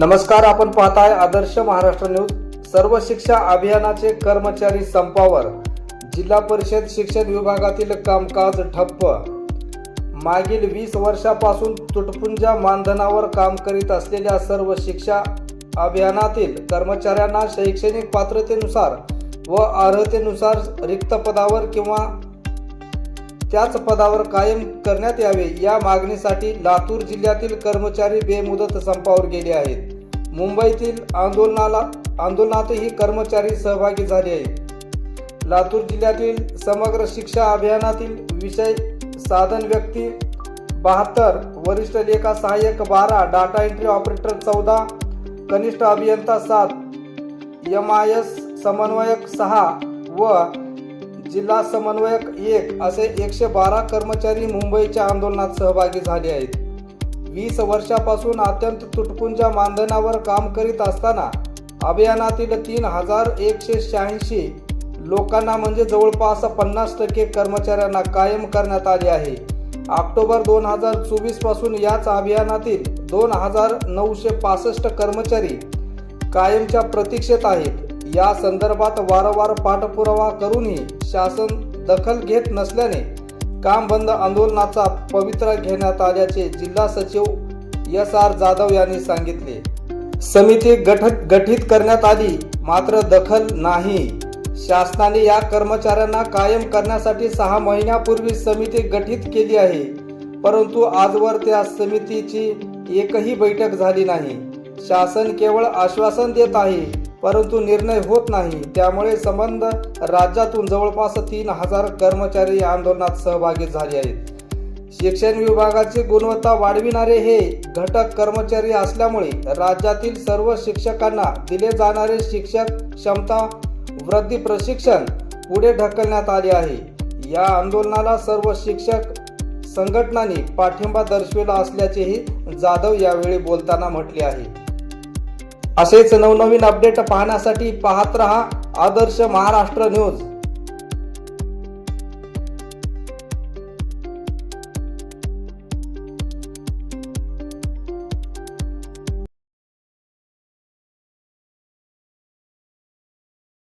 नमस्कार आपण पाहताय आदर्श महाराष्ट्र न्यूज. सर्व शिक्षा अभियानाचे कर्मचारी संपावर. जिल्हा परिषद शिक्षण विभागातील कामकाज ठप्प. मागील वीस वर्षापासून तुटपुंजा मानधनावर काम करीत असलेल्या सर्व शिक्षा अभियानातील कर्मचाऱ्यांना शैक्षणिक पात्रतेनुसार व अर्हतेनुसार रिक्त पदावर किंवा त्याच पदावर कायम करण्यात यावे या मागणीसाठी लातूर जिल्ह्यातील कर्मचारी बेमुदत संपावर गेले आहेत. मुंबईतील आंदोलनाला आंदोलनातही कर्मचारी सहभागी झाले आहेत. लातूर जिल्ह्यातील समग्र शिक्षा अभियानातील विषय साधन व्यक्ती बहात्तर वरिष्ठ लेखा सहाय्यक बारा डाटा एंट्री ऑपरेटर चौदा कनिष्ठ अभियंता सात एम आय एस समन्वयक सहा व जिल्हा समन्वयक एक असे एकशे बारा कर्मचारी मुंबईच्या आंदोलनात सहभागी झाले आहेत. वीस वर्षापासून अत्यंत तुटपुंच्या मानधनावर काम करीत असताना अभियानातील तीन हजार एकशे शहाऐंशी लोकांना म्हणजे जवळपास पन्नास टक्के कर्मचाऱ्यांना कायम करण्यात आले आहे. ऑक्टोबर दोन हजार चोवीसपासून याच अभियानातील दोन हजार नऊशे पासष्ट कर्मचारी कायमच्या प्रतीक्षेत आहेत. या संदर्भात वारंवार पाठपुरावा करूनही शासन दखल घेत नसल्याने काम बंद आंदोलनाचा पवित्रा घेण्यात आल्याचे जिल्हा सचिव एस आर जाधव यांनी सांगितले. समिती गठ गठीत करण्यात आली मात्र दखल नाही. शासनाने या कर्मचाऱ्यांना कायम करण्यासाठी सहा महिन्यापूर्वी समिती गठीत केली आहे परंतु आजवर त्या समितीची एकही बैठक झाली नाही. शासन केवळ आश्वासन देत आहे परंतु निर्णय होत नाही. त्यामुळे संबंध राज्यातून जवळपास तीन हजार कर्मचारी या आंदोलनात सहभागी झाले आहेत. शिक्षण विभागाची गुणवत्ता वाढविणारे हे घटक कर्मचारी असल्यामुळे राज्यातील सर्व शिक्षकांना दिले जाणारे शिक्षक क्षमता वृद्धी प्रशिक्षण पुढे ढकलण्यात आले आहे. या आंदोलनाला सर्व शिक्षक संघटनांनी पाठिंबा दर्शविला असल्याचेही जाधव यावेळी बोलताना म्हटले आहे. असेच नवनवीन अपडेट पाहण्यासाठी पाहत रहा आदर्श महाराष्ट्र न्यूज